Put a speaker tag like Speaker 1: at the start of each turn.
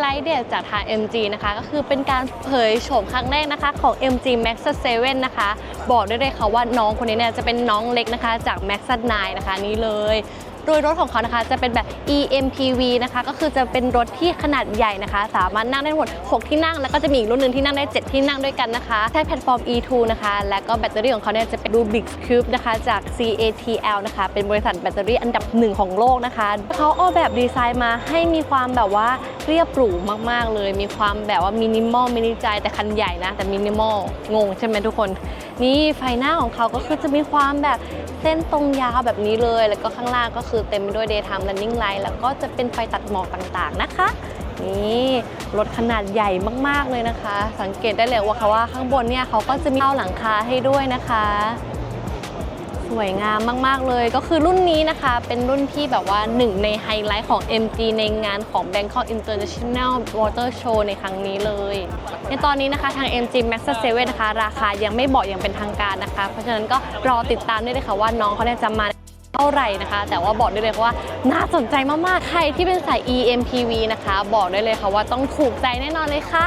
Speaker 1: ไลท์เด็ดจากทาง MG นะคะก็คือเป็นการเผยโฉมครั้งแรกนะคะของ MG Max 7 นะคะ บอกได้เลยค่ะว่าน้องคนนี้เนี่ยจะเป็นน้องเล็กนะคะจาก Max 9นะคะนี่เลย โดยรถของเขานะคะจะเป็นแบบ EMPV นะคะก็คือจะเป็นรถที่ขนาดใหญ่นะคะ สามารถนั่งได้ทั้งหมด 6 ที่นั่ง แล้วก็จะมีอีกรุ่นหนึ่งที่นั่งได้ 7 ที่นั่งด้วยกันนะคะ ใช้แพลตฟอร์ม E2 นะคะ และก็แบตเตอรี่ของเขาเนี่ยจะเป็น Rubik Cube นะคะจาก CATL นะคะ เป็นบริษัทแบตเตอรี่อันดับหนึ่งของโลกนะคะเขาออกแบบดีไซน์มาให้มีความแบบว่าเรียบหรูมาก ๆ เลย มีความแบบว่ามินิมอลมินิใจแต่คันใหญ่นะ แต่มินิมอลงงใช่ไหมทุกคน นี่ไฟหน้าของเขาก็คือจะมีความแบบ เส้นตรงยาวแบบนี้เลย แล้วก็ข้างล่างก็คือเต็มไปด้วย daytime running light แล้วก็จะเป็นไฟตัดหมอกต่างๆนะคะ นี่รถขนาดใหญ่มากๆเลยนะคะ สังเกตได้เลยว่าเขาว่าข้างบนเนี่ยเขาก็จะมีเตาหลังคาให้ด้วยนะคะ สวยงามมาก ๆ เลย ก็คือรุ่นนี้นะคะ เป็นรุ่นที่แบบว่าหนึ่งในไฮไลท์ของ MG ในงานของ Bangkok International Motor Show ในครั้งนี้เลย ในตอนนี้นะคะทาง MG Max 7นะคะ ราคายังไม่บอกอย่างเป็นทางการนะคะ เพราะฉะนั้นก็รอติดตามได้เลยค่ะว่าน้องเขาจะมาเท่าไหร่นะคะ แต่ว่าบอกได้เลยว่าน่าสนใจมาก ๆ ใครที่เป็นสาย EMPV นะคะ บอกได้เลยค่ะว่าต้องถูกใจแน่นอนเลยค่ะ